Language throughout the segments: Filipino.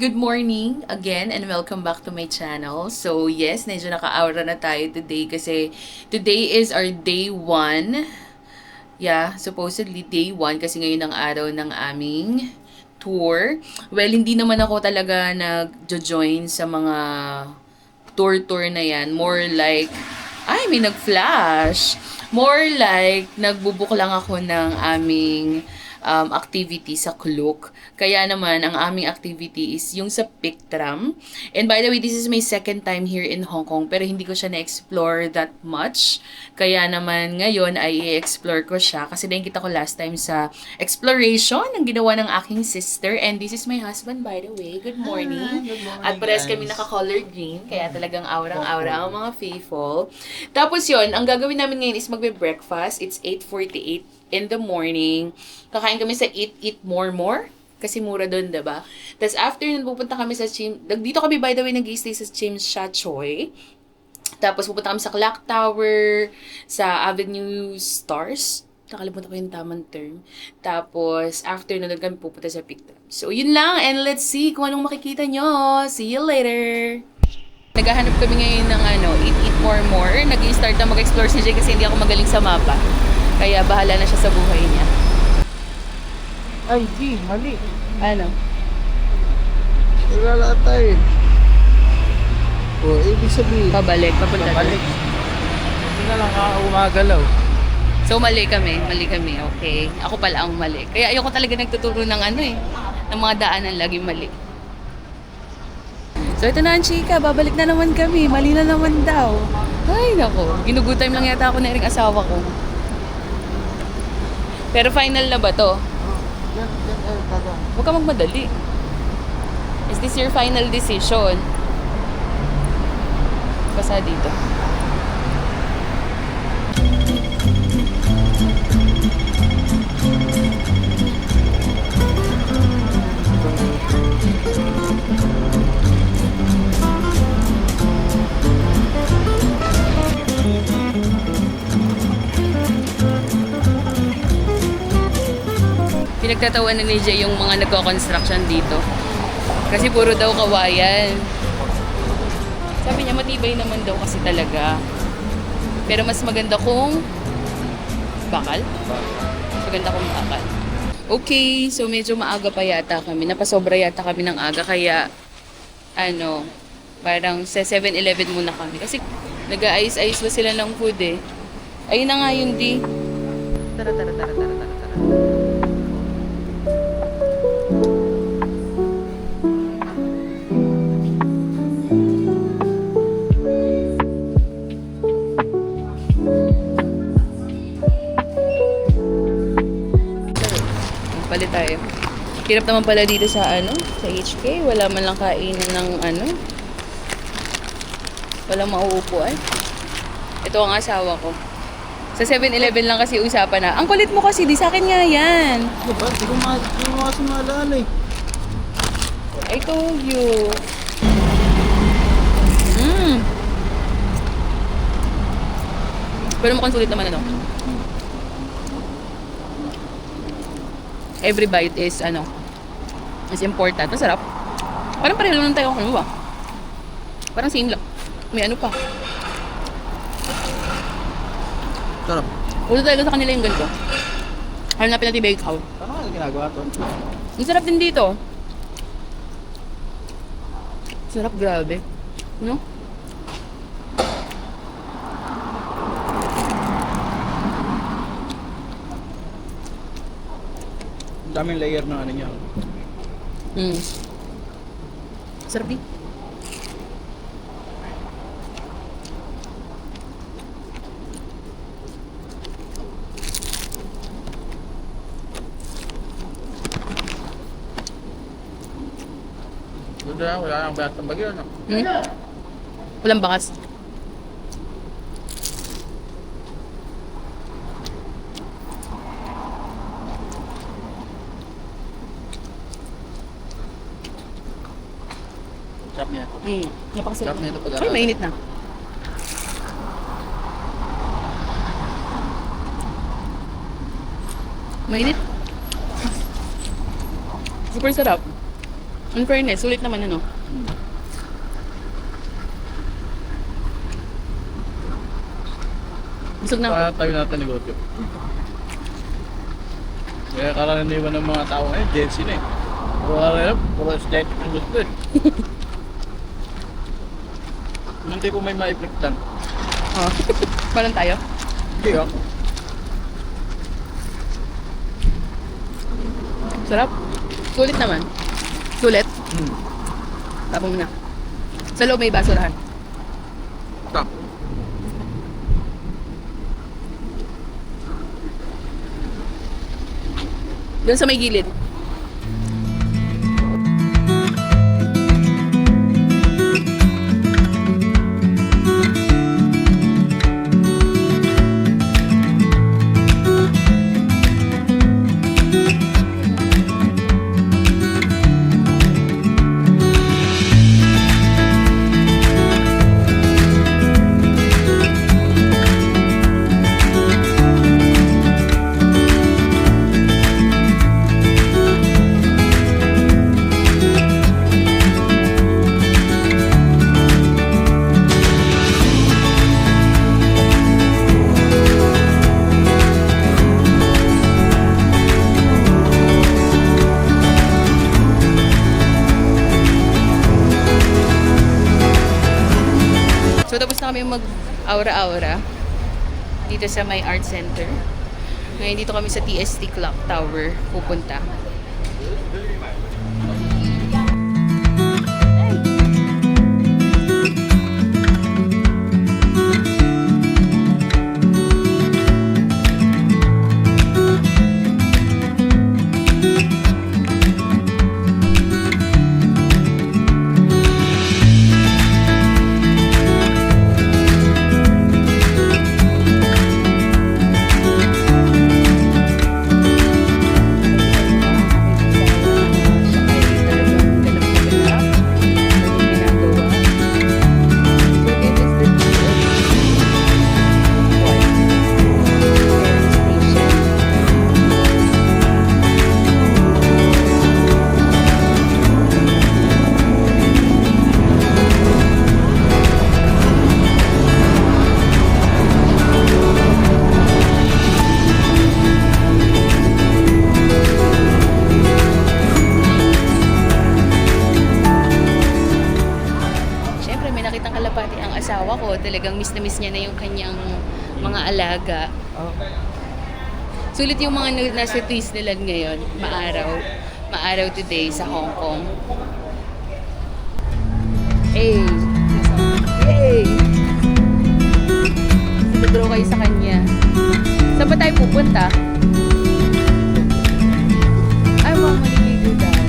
Good morning again and welcome back to my channel. So yes, medyo naka-aura na tayo today kasi today is our day 1. Yeah, supposedly day 1 kasi ngayon ang araw ng aming tour. Well, hindi naman ako talaga nag-join sa mga tour-tour na yan. More like, ay, may nag-flash. More like, nagbubuk lang ako ng aming um, activity sa Klook. Kaya naman, ang aming activity is yung sa Pictram. And by the way, this is my second time here in Hong Kong, pero hindi ko siya na-explore that much. Kaya naman, ngayon ay i-explore ko siya kasi nakikita ko last time sa exploration ng ginawa ng aking sister. And this is my husband, by the way. Good morning. good morning, At pares guys. kami naka-color green, kaya talagang aurang-aura ang mga faithful. Tapos yon ang gagawin namin ngayon is magbe-breakfast. It's 8.48 in the morning. Kakain kami sa Eat Eat More More. Kasi mura doon, ba? Tapos after nun, pupunta kami sa Chim... Dito kami, by the way, nag-stay sa Chim Sha Choi. Tapos pupunta kami sa Clock Tower, sa Avenue Stars. Nakalimutan ko yung tamang term. Tapos, after nun, kami pupunta sa Pictram. So, yun lang. And let's see kung anong makikita nyo. See you later! Naghahanap kami ngayon ng ano, Eat Eat More More. Nag-start na mag-explore si Jay kasi hindi ako magaling sa mapa. Kaya bahala na siya sa buhay niya. Ay, G, mali. Ano? Wala tayo. O, ibig sabihin, Pabalik. Papunta balik. doon. Hindi na lang umagalaw. So, mali kami. Mali kami. Okay. Ako pala ang mali. Kaya ayoko talaga nagtuturo ng ano eh. Ng mga daanan laging mali. So, ito na ang chika. Babalik na naman kami. Mali na naman daw. Ay, nako. Ginugutime lang yata ako na rin asawa ko. Pero final na ba to? Huwag ka magmadali. Is this your final decision? Basta dito. Pinagtatawanan ni Jay yung mga nagko-construction dito. Kasi puro daw kawayan. Sabi niya matibay naman daw kasi talaga. Pero mas maganda kung bakal. Mas maganda kung bakal. Okay, so medyo maaga pa yata kami. Napasobra yata kami ng aga kaya ano, parang sa 7-Eleven muna kami. Kasi nag-aayos-ayos ba sila ng food eh. Ayun na nga yun, di. Tara, tara, tara, tara, tara, tara. Hirap naman pala dito sa ano, sa HK. Wala man lang kainan ng ano. Walang mauupuan. Ito ang asawa ko. Sa 7-Eleven lang kasi usapan na. Ang kulit mo kasi, di sa akin nga yan. Ano ba? Hindi ko kasi maalala eh. I told you. Mm. Pero mukhang sulit naman ano. Every bite is ano, is important. Masarap. Parang pareho lang tayo kung ba? Parang same lang. May ano pa. Sarap. Ulo talaga sa kanila yung ganito. Hanapin natin bake house. Paano nga ginagawa to? Ang sarap din dito. Sarap, grabe. No? Ang daming layer ng ano niya. Mm. Sarap. Doon na, wala nang bayat ng bagyo, no? Hmm? Walang bakas. Sarap niya. Hmm. Napakasarap. Sarap nito pag Ay, mainit na. Mainit. Super sarap. In fairness, sulit naman ano. Busog na. Para tayo natin negosyo. Kaya karaniwan ng mga tao ngayon, Gen Z na eh. Puro karaniwan, puro aesthetic ang gusto eh. Hindi ko may maipliktan. Oh. Parang tayo. Hindi oh. Sarap. Sulit naman. Sulit. Hmm. Tapong na. Sa loob may basurahan. Tak. Doon sa may gilid. Mag aura-aura dito sa may art center. Ngayon dito kami sa TST Clock Tower pupunta. Ko. Talagang miss na miss niya na yung kanyang mga alaga. Sulit yung mga na- nasa Disneyland ngayon. Maaraw. Maaraw today sa Hong Kong. Hey! Hey! Nag-draw kayo sa kanya. Saan ba tayo pupunta? Ay, mga maliligo daw. Tayo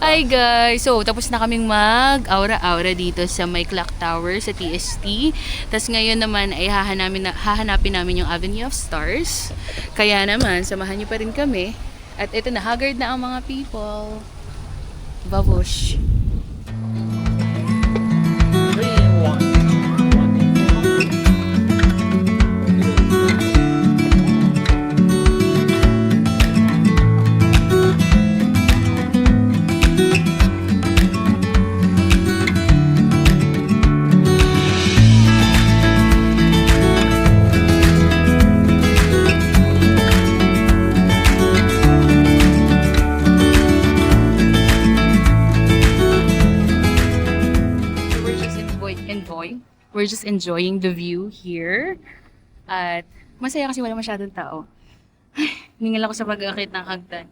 Hi guys! So, tapos na kaming mag-aura-aura dito sa may clock tower sa TST. Tapos ngayon naman ay hahanapin, na, hahanapin namin yung Avenue of Stars. Kaya naman, samahan niyo pa rin kami. At ito na, haggard na ang mga people. Babush. Just enjoying the view here. At masaya kasi wala masyadong tao. Ay, ningal ako sa pag-akit ng hagdan.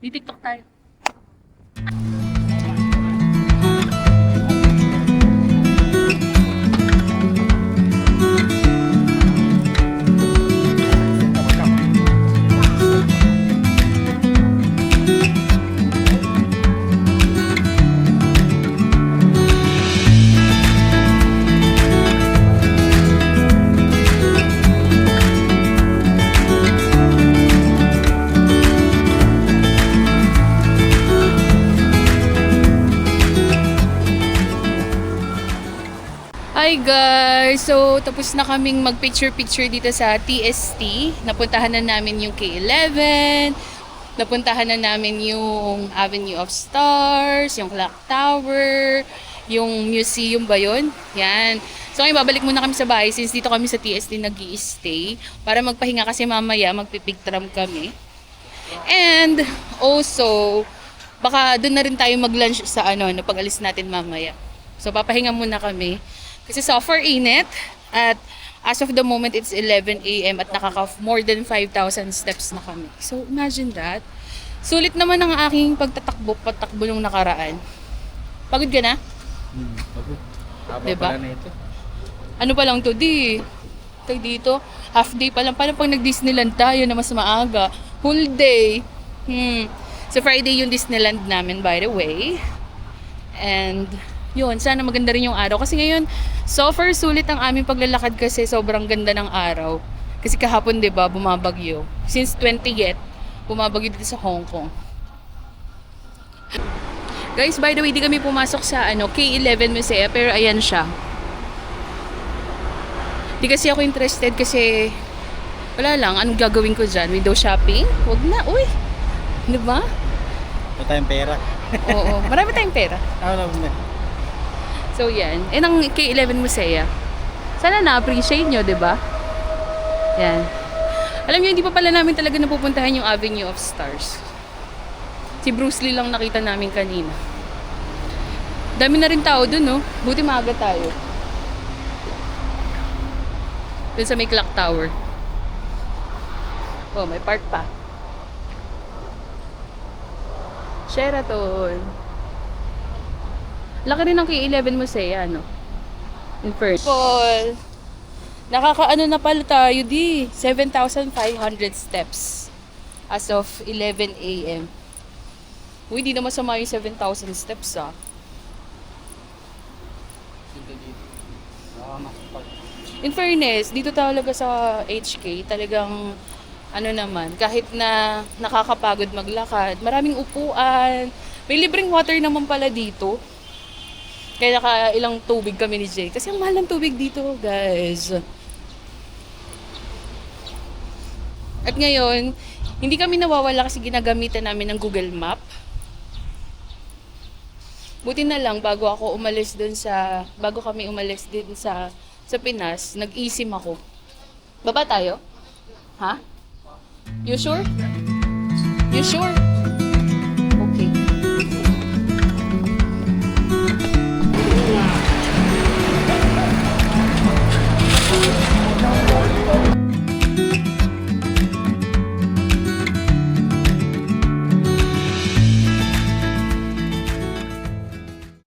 Di TikTok tayo. Hi guys! So, tapos na kaming mag-picture-picture dito sa TST. Napuntahan na namin yung K11. Napuntahan na namin yung Avenue of Stars, yung Clock Tower, yung museum ba yun? Yan. So, ngayon babalik muna kami sa bahay since dito kami sa TST nag stay para magpahinga kasi mamaya magpipictram kami. And also, baka doon na rin tayo mag-lunch sa ano, na pag-alis natin mamaya. So, papahinga muna kami. Kasi software init at as of the moment, it's 11 a.m. at nakaka more than 5,000 steps na kami. So, imagine that. Sulit naman ang aking pagtatakbo, patakbo nung nakaraan. Pagod ka na? Hmm, pagod. Haba Diba? pala na ito. Ano pa lang to, di. Tayo dito, half day pa lang. Paano pag nag-Disneyland tayo na mas maaga? Full day. Hmm. So, Friday yung Disneyland namin, by the way. And, yun, sana maganda rin yung araw. Kasi ngayon, so far, sulit ang aming paglalakad kasi sobrang ganda ng araw. Kasi kahapon, di ba, bumabagyo. Since 20th, bumabagyo dito sa Hong Kong. Guys, by the way, di kami pumasok sa ano, K11 Musea, pero ayan siya. Di kasi ako interested kasi wala lang, anong gagawin ko dyan? Window shopping? Huwag na, uy! Di ba? Ito tayong pera. Oo, marami tayong pera. Ano na? So yan, yan ang K11 Musea. Sana na-appreciate nyo, ba? Yan. Alam niyo, hindi pa pala namin talaga napupuntahan yung Avenue of Stars. Si Bruce Lee lang nakita namin kanina. Dami na rin tao dun, no? Buti maaga tayo. Dun sa may clock tower. Oh, may park pa. Sheraton. Laki rin ng K11 Musea, no? In first. Paul, nakakaano na pala tayo di. 7,500 steps as of 11 a.m. Uy, di na masama yung 7,000 steps, ah. In fairness, dito talaga sa HK, talagang ano naman, kahit na nakakapagod maglakad, maraming upuan, may libreng water naman pala dito. Kaya naka ilang tubig kami ni Jay. Kasi ang mahal ng tubig dito, guys. At ngayon, hindi kami nawawala kasi ginagamitan namin ng Google Map. Buti na lang bago ako umalis dun sa bago kami umalis din sa sa Pinas, nag-eSIM ako. Baba tayo? Ha? You sure? You sure?